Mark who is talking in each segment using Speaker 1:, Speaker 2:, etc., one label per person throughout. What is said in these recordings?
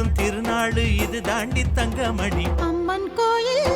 Speaker 1: கொண்டாடும் திருநாள் இது தாண்டி தங்கமணி.
Speaker 2: அம்மன் கோயில்.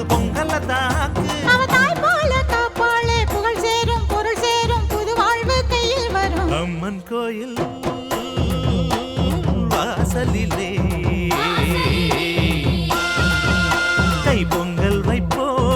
Speaker 2: the bongo.